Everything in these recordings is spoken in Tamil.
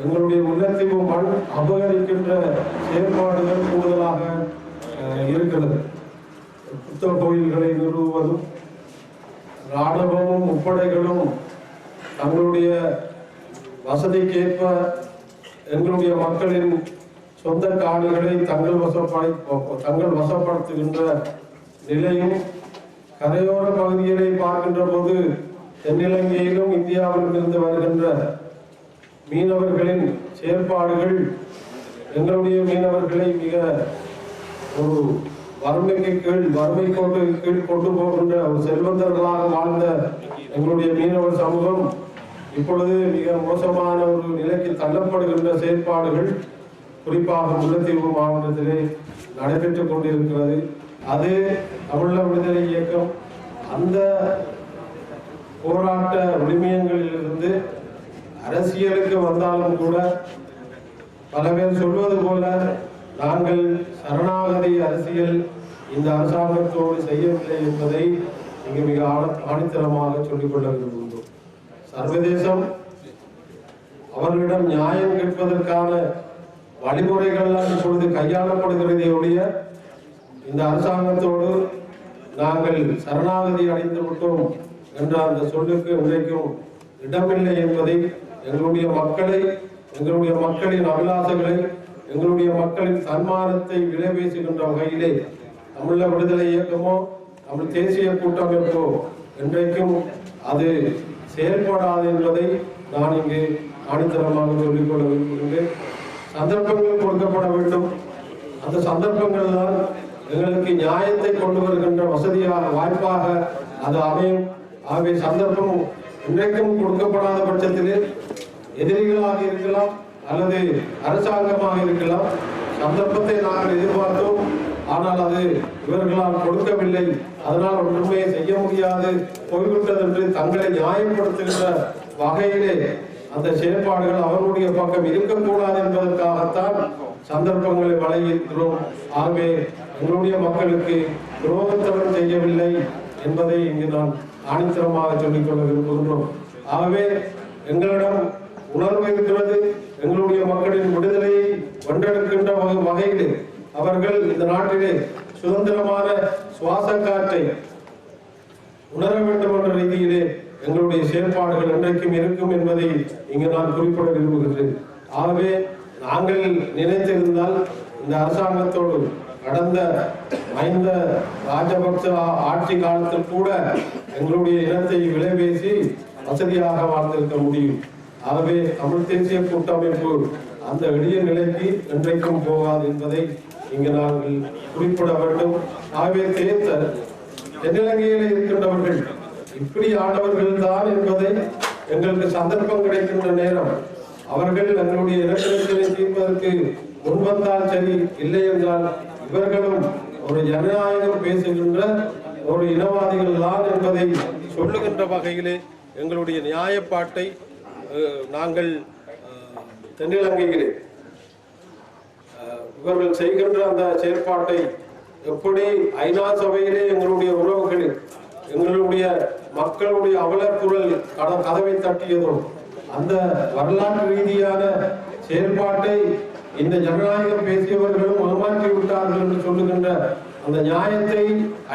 எங்களுடைய முல்லைத்தீவு மண் அபகரிக்கின்ற செயற்பாடுகள் கூடுதலாக இருக்கிறது. புத்த கோயில்களை நிறுவுவதும் ராணுவமும் முப்படைகளும் தங்களுடைய வசதிக்கேற்ப எங்களுடைய மக்களின் சொந்த காணிகளை தங்கள் வசப்படை தங்கள் வசப்படுத்துகின்ற நிலையும் கரையோர பகுதிகளை பார்க்கின்ற போது தென்னிலங்கையிலும் இந்தியாவிலும் இருந்து வருகின்ற மீனவர்களின் செயற்பாடுகள் எங்களுடைய மீனவர்களை மிக ஒரு வறுமைக்கு கீழ் வறுமை கோட்டு கீழ் கொண்டு போகின்ற ஒரு செல்வந்தர்களாக வாழ்ந்த எங்களுடைய மீனவர் சமூகம் இப்பொழுது மிக மோசமான ஒரு நிலைக்கு தள்ளப்படுகின்ற செயற்பாடுகள் குறிப்பாக முல்லைத்தீவு மாவட்டத்திலே நடைபெற்றுக் கொண்டிருக்கிறது. அது தமிழ விடுதலை இயக்கம் அந்த போராட்ட விழுமியங்களிலிருந்து அரசியலுக்கு வந்தாலும் கூட பல பேர் சொல்வது போல நாங்கள் சரணாகதி அரசியல் இந்த அரசாங்கத்தோடு செய்யவில்லை என்பதை இங்கு மிக ஆழ- ஆணித்தரமாக சொல்லிக்கொள்ள விரும்புகிறோம் சர்வதேசம் அவர்களிடம் நியாயம் கேட்பதற்கான வழிமுறைகள்லாம் இப்பொழுது கையாளப்படுகிறதே ஒழிய இந்த அரசாங்கத்தோடு நாங்கள் சரணாகதி அடைந்து விட்டோம் என்ற அந்த சொல்லுக்கு உழைக்கும் இடமில்லை என்பதை எங்களுடைய மக்களை எங்களுடைய மக்களின் அபிலாசங்களை எங்களுடைய மக்களின் சன்மானத்தை விலைபேசுகின்ற வகையிலே தமிழ விடுதலை இயக்கமோ தமிழ் தேசிய கூட்டமைப்போ என்றைக்கும் அது செயல்படாது என்பதை நான் இங்கு ஆணித்தரமாக சொல்லிக்கொள்ள விரும்புகிறேன். சந்தர்ப்பங்கள் கொடுக்கப்பட வேண்டும். அந்த சந்தர்ப்பங்கள் தான் எங்களுக்கு நியாயத்தை கொண்டு வருகின்ற வசதியாக வாய்ப்பாக அது அமையும். ஆகவே சந்தர்ப்பம் இன்றைக்கும் கொடுக்கப்படாத பட்சத்திலே எதிரிகளாக இருக்கலாம் அல்லது அரசாங்கமாக இருக்கலாம். சந்தர்ப்பத்தை நாங்கள் எதிர்பார்த்தோம். ஆனால் அது இவர்களால் கொடுக்கவில்லை. அதனால் ஒன்றுமே செய்ய முடியாது. போய்விட்டது என்று தங்களை நியாயப்படுத்துகின்ற வகையிலே அந்த செயற்பாடுகள் அவர்களுடைய பக்கம் இருக்கக்கூடாது என்பதற்காகத்தான் சந்தர்ப்பங்களை வழங்கியிருக்கிறோம். ஆகவே எங்களுடைய மக்களுக்கு துரோகத்தவன் செய்யவில்லை என்பதை இங்கு நான் ஆணித்தரமாக சொல்லிக்கொள்ள விரும்புகின்றோம் ஆகவே எங்களிடம் உணர்வு இருக்கிறது. எங்களுடைய மக்களின் விடுதலையை ஒன்றெடுக்கின்ற வகை- வகையிலே அவர்கள் இந்த நாட்டிலே சுதந்திரமான சுவாச காற்றை உணர வேண்டும் என்ற ரீதியிலே எங்களுடைய செயல்பாடுகள் என்றைக்கும் இருக்கும் என்பதை இங்கு நான் குறிப்பிட விரும்புகின்றேன். ஆகவே நாங்கள் நினைத்திருந்தால் இந்த அரசாங்கத்தோடு கடந்த ஐந்த ராஜபக்ச ஆட்சி காலத்தில் கூட எங்களுடைய இனத்தை விலை பேசி வசதியாக வாழ்ந்திருக்க முடியும். ஆகவே தமிழ் தேசிய கூட்டமைப்பு அந்த எளிய நிலைக்கு என்றைக்கும் போகாது என்பதை இங்கு நாங்கள் குறிப்பிட வேண்டும். ஆகவே தேர்ந்த தென்னிலங்கையில் இருக்கின்றவர்கள் இப்படி ஆண்டவர்கள் தான் என்பதை எங்களுக்கு சந்தர்ப்பம் கிடைக்கின்ற நேரம். அவர்கள் எங்களுடைய இனப்பிரச்சனை தீர்ப்பதற்கு முன்வந்தால் சரி இல்லை என்றால் இவர்களும் ஒரு ஜனநாயகம் பேசுகின்ற ஒரு இனவாதிகள் தான் என்பதை சொல்லுகின்ற வகையிலே எங்களுடைய நியாயப்பாட்டை நாங்கள் தென்னிலங்கையிலே அஹ், இவர்கள் செய்கின்ற அந்த செயற்பாட்டை எப்படி ஐநா சபையிலே எங்களுடைய உறவுகளில் எங்களுடைய மக்களுடைய அவலக்குரல் கதவை தட்டியதோ அந்த வரலாற்று ரீதியான செயல்பாட்டை இந்த ஜனநாயகம் பேசியவர்களும் ஏமாற்றி விட்டார்கள் என்று சொல்லுகின்ற அந்த நியாயத்தை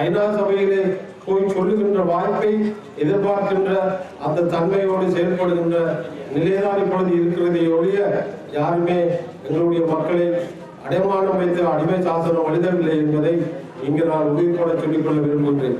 ஐநா சபையிலே போய் சொல்லுகின்ற வாய்ப்பை எதிர்பார்க்கின்ற அந்த தன்மையோடு செயல்படுகின்ற நிலைதான் இப்பொழுது இருக்கிறது ஒழிய யாருமே எங்களுடைய மக்களை அடைமானம் வைத்து அடிமை சாசனம் அளிதவில்லை என்பதை இங்கு நான் உறுதிப்பட சொல்லிக்கொள்ள விரும்புகின்றேன்.